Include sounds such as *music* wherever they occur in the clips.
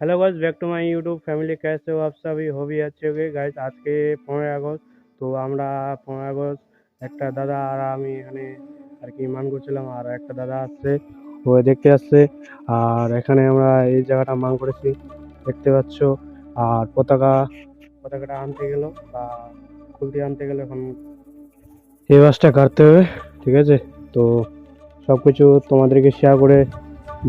hello guys back to my YouTube family कैसे हो आप सभी हो भी अच्छे होगे গাইস আজকে পনেরোই আগস্ট তো আমরা পনেরোই আগস্ট একটা দাদা আর আমি এখানে আর কি মান করছিলাম আর একটা দাদা আসছে ও দেখতে আসছে আর এখানে আমরা এই জায়গাটা মান করেছি দেখতে পাচ্ছ আর পতাকা পতাকাটা আনতে গেল বা খুলতে আনতে গেলে এখন এই বাসটা কাটতে হবে ঠিক আছে তো সব কিছু তোমাদেরকে শেয়ার করে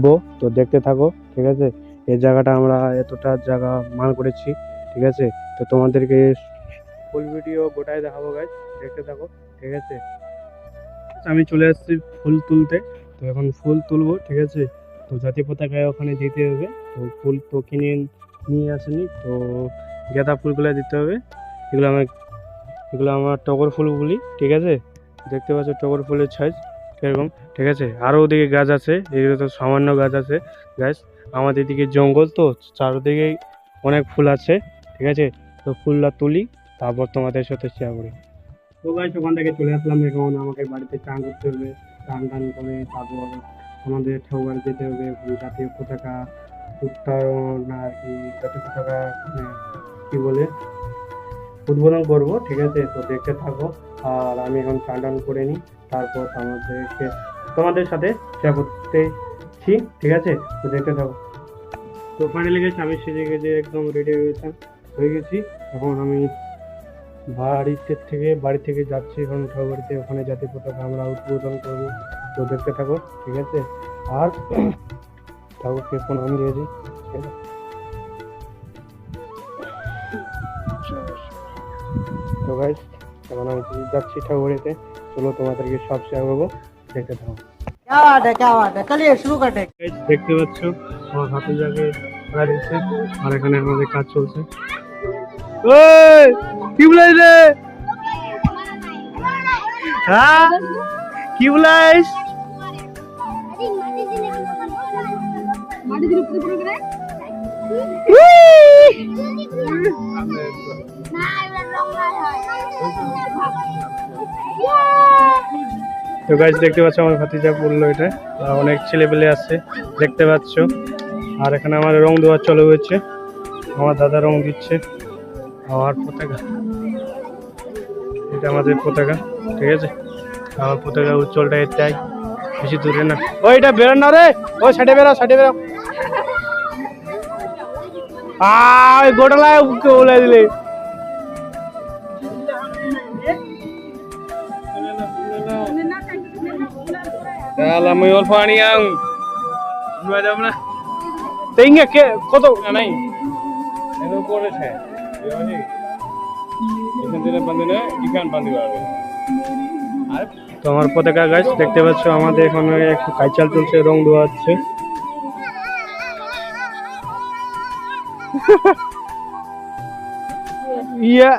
বো তো দেখতে থাকো ঠিক আছে এই জায়গাটা আমরা এতটা জায়গা মান করেছি, ঠিক আছে? তো তোমাদেরকে ফুল ভিডিও গোটাই দেখাবো গাছ দেখতে থাকো, ঠিক আছে? আমি চলে আসছি ফুল তুলতে। তো এখন ফুল তুলবো, ঠিক আছে? তো জাতীয় পতাকায় ওখানে দিতে হবে। তো ফুল তো কিনে নিয়ে আসেনি, তো গাঁদা ফুলগুলো দিতে হবে। এগুলো আমার এগুলো আমার টগর ফুল বলি ঠিক আছে? দেখতে পাচ্ছ টগর ফুলের সাইজ এরকম ঠিক আছে? আরও ওদিকে গাছ আছে, এগুলো তো সামান্য গাছ আছে গাছ আমাদের দিকে জঙ্গল তো, চারদিকে অনেক ফুল আছে, ঠিক আছে? তো ফুলটা তুলি, তারপর তোমাদের সাথে শেয়ার করি। তো গাছ ওখান থেকে চলে আসলাম এখন, আমাকে বাড়িতে চান করতে হবে, চান টান করে তারপর আমাদের ঠাকুর যেতে হবে জাতীয় পতাকা, উত্তরণ আর কি, জাতীয় পতাকা মানে কি বলে, উদ্বোধন করব, ঠিক আছে? তো দেখতে থাকো, আর আমি এখন চান টান করে নিই, তারপর আমাদেরকে তোমাদের সাথে শেয়ার করতেছি ঠিক আছে? তো দেখতে থাকো তো ফাইনালি গেছে, আমি সেজে গেছে একদম রেডি হয়ে হয়ে গেছি। এখন আমি বাড়িতে থেকে, বাড়ি থেকে যাচ্ছি, এখন ঠাকুরবাড়িতে, ওখানে জাতীয় পতাকা আমরা উদ্বোধন করব। তো দেখতে থাকো, ঠিক আছে? আর ঠাকুরকে প্রণাম দিয়েছি ঠিক আছে? তো গাইজ এখন আমি যাচ্ছি ঠাকুরবাড়িতে। চলো তোমাদেরকে সব শেয়ার করব, দেখতে থাকো। क्या बात है क्या बात है चलिए शुरू करते हैं Guys, দেখতে পাচ্ছ আমার হাতে জাগে পড়া দিচ্ছে আর এখানে আমাদের কাজ চলছে ওই কি বলাই রে হ্যাঁ কি বলাইস মাটি দিলে উপরে পড়বে না তো গাইজ দেখতে পাচ্ছ আমার ভাতিজা বলল এটা। অনেক ছেলেপেলে আসছে দেখতে পাচ্ছ। আর এখানে আমার রং দেওয়া চলে হয়েছে। আমার দাদা রং দিচ্ছে। আমার পতাকা। এটা আমাদের পতাকা, ঠিক আছে? আমার পতাকা উজ্জ্বলটা এটাই বেশি দূরে না। ও, এটা বেরোন না রে! ও, সাইডে বেরো সাইডে বেরো। আয়, গোটালায় বলে দিলে। Yung funny ang. Madam na. Tingga ke? কত নাই এর উপরে আছে এখান থেকে না পারবে আর তো আমার পতাকা গাছ দেখতে পাচ্ছ আমাদের এখানে একটু কাইচাল চলছে রং দেওয়া হচ্ছে। *laughs* ইয়া।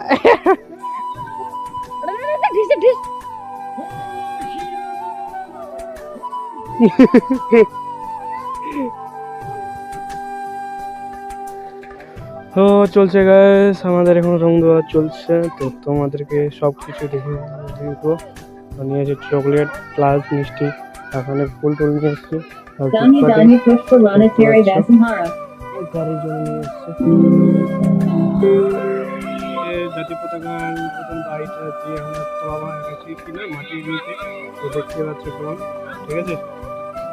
*laughs* ও চলছে গাছ আমাদের এখন রং দেওয়া চলছে। তো তোমাদেরকে সব কিছু দেখে দেখব তো নিয়েছি চকলেট প্লাস মিষ্টি। এখানে ফুল টুল নিয়ে এসছি। নিয়ে এসছে। জাতীয় পতাকার প্রথম বাড়িটা দিয়ে আমরা তোলা গেছি কিনা মাটির নিচে। তো দেখতে পাচ্ছ তোমার। ঠিক আছে?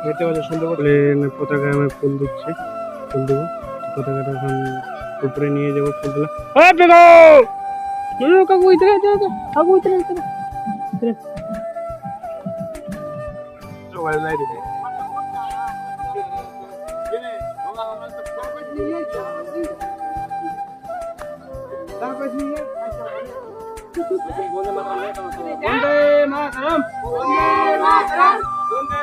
দেখতে পাচ্ছ সুন্দর করে পতাকায় আমি ফুল দিচ্ছি ফুল দেবো। পতাকাটা এখন উপরে নিয়ে যাব ফুল হ্যাঁ কাকু ইতরে কাকু ইতরে ইতরে দিবে বন্দে মাতরম। বন্দে মাতরম। বন্দে মাতরম বন্দে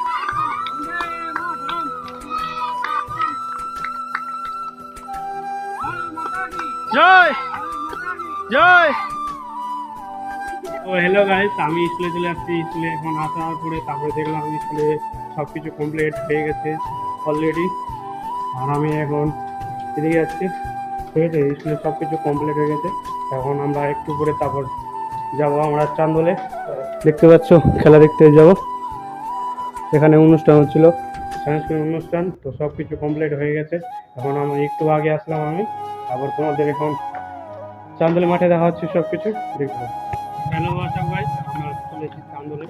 তো হ্যালো গাইস আমি স্কুলে চলে আসছি। স্কুলে এখন আসার পরে তারপরে দেখলাম স্কুলে সব কিছু কমপ্লিট হয়ে গেছে অলরেডি আর আমি এখন এদিকে যাচ্ছি। ঠিক আছে, স্কুলে সব কিছু কমপ্লিট হয়ে গেছে। এখন আমরা একটু পরে তারপর যাব আমরা চান্দলে। দেখতে পাচ্ছ, খেলা দেখতে যাব। এখানে অনুষ্ঠান হচ্ছিল, সাংস্কৃতিক অনুষ্ঠান, তো সব কিছু কমপ্লিট হয়ে গেছে। এখন আমি একটু আগে আসলাম আমি। তারপর তোমাদের এখন চান্দলে মাঠে দেখা হচ্ছে সব কিছু দেখব হোয়াটসঅ্যাপ ভাই আমরা চলে এসেছি আন্দোলনে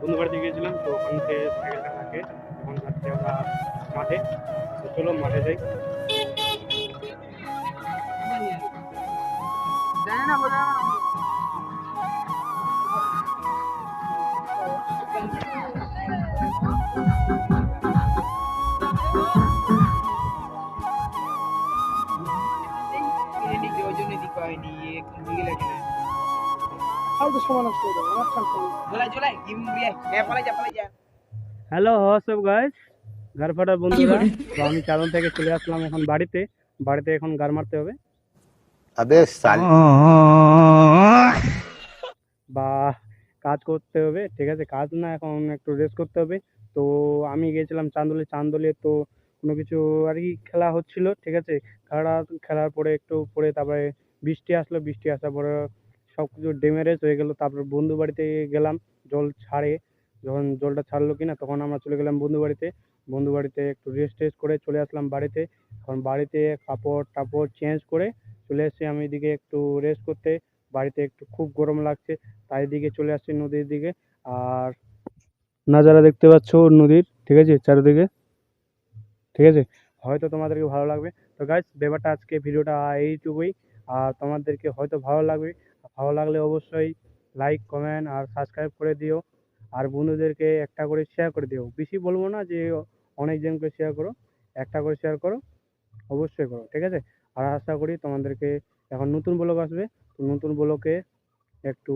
বন্ধু বাড়িতে গিয়েছিলাম, তো ওখান থেকে সাইকেলটা থাকে ওখান যাচ্ছি আমরা মাঠে, তো চলো মাঠে যাই। হ্যালো হোয়াটসঅ্যাপ গাইজ ঘর ফাটার বন্ধুরা তো আমি চালন থেকে চলে আসলাম এখন বাড়িতে। বাড়িতে এখন গার মারতে হবে। বা কাজ করতে হবে ঠিক আছে কাজ না এখন একটু রেস্ট করতে হবে। তো আমি গেছিলাম চান্দলে চান্দলে তো কোনো কিছু আর কি খেলা হচ্ছিল ঠিক আছে? খেলাটা খেলার পরে একটু পরে তারপরে বৃষ্টি আসলো বৃষ্টি আসার পরে সব কিছু ড্যামেজ হয়ে গেল। তারপর বন্ধু বাড়িতে গেলাম, জল ছাড়ে। যখন জলটা ছাড়লো কিনা, তখন আমরা চলে গেলাম বন্ধু বাড়িতে। বন্ধু বাড়িতে একটু রেস্ট টেস্ট করে চলে আসলাম বাড়িতে। এখন বাড়িতে কাপড় টাপড় চেঞ্জ করে চলে এসেছি আমি এদিকে একটু রেস্ট করতে। বাড়িতে একটু খুব গরম লাগছে, তাই এদিকে চলে আসছি নদীর দিকে। আর নাজারা দেখতে পাচ্ছ নদীর, ঠিক আছে, চারিদিকে? ঠিক আছে? হয়তো তোমাদেরকে ভালো লাগবে। তো গাইস ব্যাপারটা আজকে ভিডিওটা এইটুকুই। আর তোমাদেরকে হয়তো ভালো লাগবে ভালো লাগলে অবশ্যই লাইক কমেন্ট আর সাবস্ক্রাইব করে দিও। আর বন্ধুদেরকে একটা করে শেয়ার করে দিও। বেশি বলব না যে অনেক জনকে শেয়ার করো, একটা করে শেয়ার করো, অবশ্যই করো, ঠিক আছে? আর আশা করি তোমাদেরকে এখন নতুন ব্লগ আসবে। তো নতুন ব্লগে একটু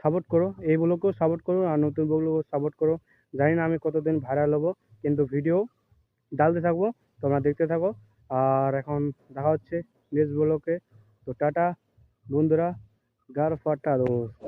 সাপোর্ট করো। এই ব্লগকেও সাপোর্ট করো আর নতুন ব্লগকেও সাপোর্ট করো। জানি না আমি কতদিন ভাইরাল হব, কিন্তু ভিডিও ডালতে থাকব, তোমরা দেখতে থাকো। আর এখন দেখা হচ্ছে নেক্সট ব্লগে তো টাটা। বন্ধুরা গার ফাটা দোস্ত